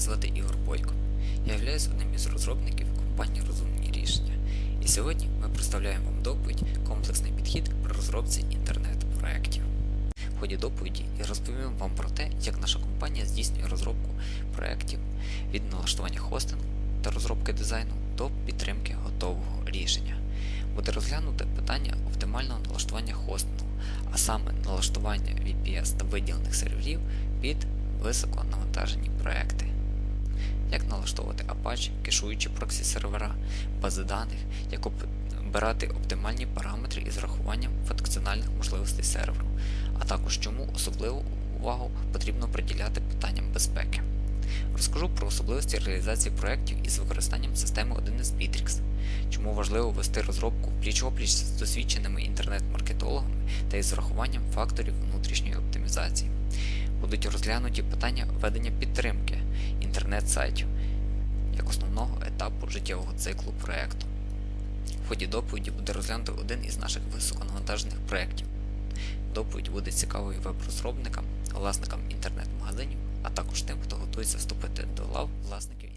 звати Ігор Бойко. Я являюсь одним із розробників компанії Розумні рішення. І сьогодні ми представляємо вам доповідь Комплексний підхід при розробці інтернет-проєктів. В ході доповіді я розповім вам про те, як наша компанія здійснює розробку проєктів від налаштування хостингу та розробки дизайну до підтримки готового рішення. Буде розглянуте питання оптимального налаштування хостингу, а саме налаштування VPS та виділених серверів під високонавантажені проекти. Як налаштовувати Apache, кешуючі проксі сервера, бази даних, як обирати оптимальні параметри із врахуванням функціональних можливостей серверу, а також чому особливу увагу потрібно приділяти питанням безпеки. Розкажу про особливості реалізації проєктів із використанням системи 1С Bittrex, чому важливо вести розробку пліч-опліч з досвідченими інтернет-маркетологами та із врахуванням факторів внутрішньої оптимізації. Будуть розглянуті питання ведення підтримки інтернет-сайтів як основного етапу життєвого циклу проєкту. В ході доповіді буде розглянути один із наших високонавантажених проєктів. Доповідь буде цікавою веб-розробникам, власникам інтернет-магазинів, а також тим, хто готується вступити до лав власників